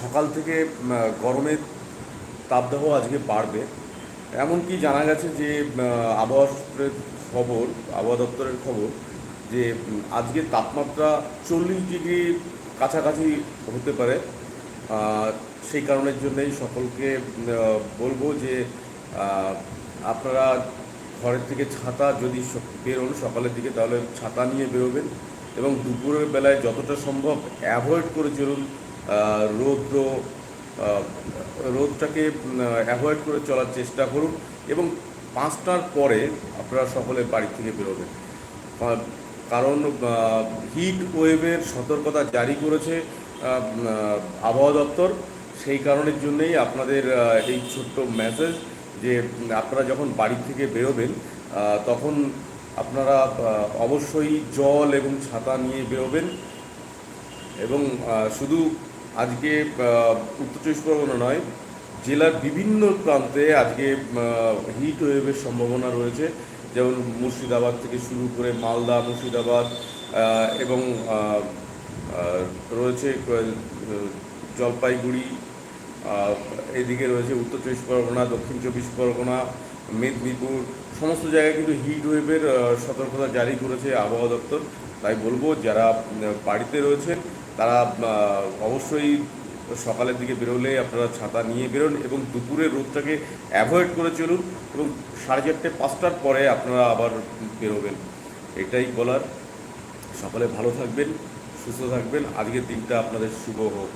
সকাল থেকে গরমের তাপদাহ আজকে বাড়বে। এমনকি জানা গেছে যে আবহাওয়া সূত্রের খবর, আবহাওয়া দপ্তরের খবর যে আজকে তাপমাত্রা চল্লিশ ডিগ্রি কাছাকাছি হতে পারে। সেই কারণের জন্যই সকলকে বলব যে আপনারা ঘরের থেকে ছাতা যদি বেরোন সকালের দিকে, তাহলে ছাতা নিয়ে বেরোবেন এবং দুপুরের বেলায় যতটা সম্ভব অ্যাভয়েড করে চলুন। রৌদ্র রোদটাকে অ্যাভয়েড করে চলার চেষ্টা করুন এবং পাঁচটার পরে আপনারা সকলে বাড়ি থেকে বেরোবেন। কারণ হিট ওয়েভের সতর্কতা জারি করেছে আবহাওয়া দপ্তর। সেই কারণের জন্যেই আপনাদের এই ছোট্ট মেসেজ যে, আপনারা যখন বাড়ি থেকে বেরোবেন তখন আপনারা অবশ্যই জল এবং ছাতা নিয়ে বেরোবেন এবং শুধু আজকে উত্তর চব্বিশ পরগনা নয়, জেলার বিভিন্ন প্রান্তে আজকে হিট ওয়েভের সম্ভাবনা রয়েছে। যেমন মুর্শিদাবাদ থেকে শুরু করে মালদা, মুর্শিদাবাদ এবং রয়েছে জলপাইগুড়ি এদিকে রয়েছে উত্তর চব্বিশ পরগনা, দক্ষিণ চব্বিশ পরগনা, মেদিনীপুর, সমস্ত জায়গায় কিন্তু হিট ওয়েভের সতর্কতা জারি করেছে আবহাওয়া দপ্তর। তাই বলব, যারা বাড়িতে রয়েছেন তারা অবশ্যই সকালের দিকে বেরোলে আপনারা ছাতা নিয়ে বেরোন এবং দুপুরের রোদটাকে অ্যাভয়েড করে চলুন এবং সাড়ে চারটে, পাঁচটার পরে আপনারা আবার বেরোবেন। এটাই বলার। সকালে ভালো থাকবেন, সুস্থ থাকবেন। আজকের দিনটা আপনাদের শুভ হোক।